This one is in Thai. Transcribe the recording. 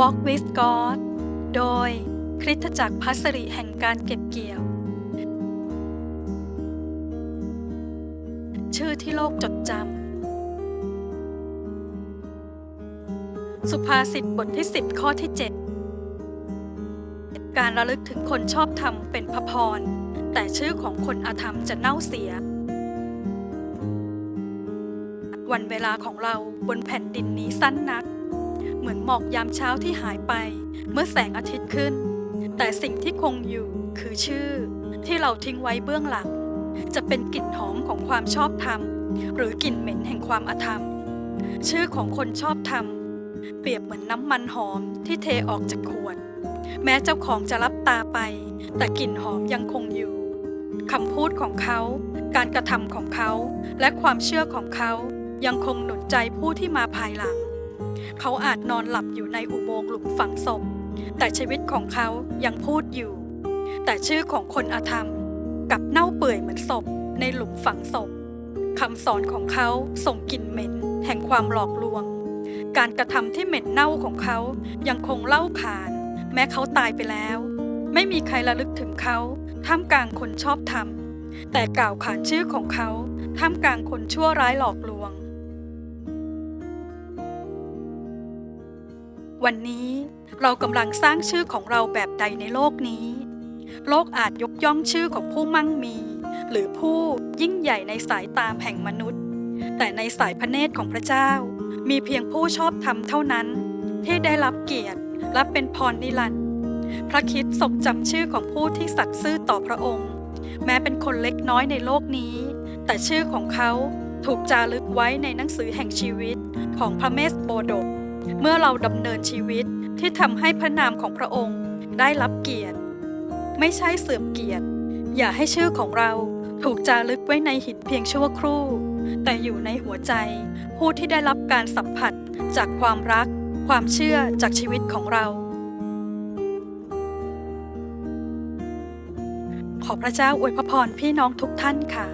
Walk with God โดยคริสตจักรพัสริแห่งการเก็บเกี่ยว ชื่อที่โลกจดจำ สุภาษิตบทที่ 10 ข้อที่ 7 การระลึกถึงคนชอบธรรมเป็นพระพร แต่ชื่อของคนอาธรรมจะเน่าเสีย วันเวลาของเราบนแผ่นดินนี้สั้นนัก เหมือนหมอกยามเช้าที่หายไป เมื่อแสงอาทิตย์ขึ้น แต่สิ่งที่คงอยู่คือชื่อ ที่เราทิ้งไว้เบื้องหลัง จะเป็นกลิ่นหอมของความชอบธรรม หรือกลิ่นเหม็นแห่งความอาธรรม ชื่อของคนชอบธรรม เปรียบเหมือนน้ำมันหอมที่เทออกจากขวด แม้เจ้าของจะรับตาไป แต่กลิ่นหอมยังคงอยู่คำพูดของเขา การกระทำของเขา และความเชื่อของเขา ยังคงหนุนใจผู้ที่มาภายหลัง เขาอาจนอนหลับอยู่ในอุโมงค์หลุมฝังศพ แต่ชีวิตของเขายังพูดอยู่ แต่ชื่อของคนอาธรรมกับเน่าเปื่อยเหมือนศพในหลุมฝังศพคำสอนของเขาส่งกลิ่นเหม็นแห่งความหลอกลวง การกระทำที่เหม็นเน่าของเขายังคงเล่าขาน แม้เขาตายไปแล้ว ไม่มีใครระลึกถึงเขา ท่ามกลางคนชอบธรรมแต่กล่าวขานชื่อของเขา ท่ามกลางคนชั่วร้ายหลอกลวง วันนี้เรากำลังสร้างชื่อของเราแบบใดในโลกนี้ โลกอาจยกย่องชื่อของผู้มั่งมี หรือผู้ยิ่งใหญ่ในสายตามแห่งมนุษย์ แต่ในสายพระเนตรของพระเจ้า มีเพียงผู้ชอบธรรมเท่านั้น ที่ได้รับเกียรติและเป็นพรนิรันดร์พระคิดทรงจำชื่อของผู้ที่สัตย์ซื่อต่อพระองค์ แม้เป็นคนเล็กน้อยในโลกนี้ แต่ชื่อของเขาถูกจารึกไว้ในหนังสือแห่งชีวิตของพระเมสโบดก เมื่อเราดำเนินชีวิตที่ทำให้พระนามของพระองค์ได้รับเกียรติ ไม่ใช่เสื่อมเกียรติ อย่าให้ชื่อของเราถูกจารึกไว้ในหินเพียงชั่วครู่ แต่อยู่ในหัวใจ ผู้ที่ได้รับการสัมผัสจากความรัก ความเชื่อจากชีวิตของเรา ขอพระเจ้าอวยพระพรพี่น้องทุกท่านค่ะ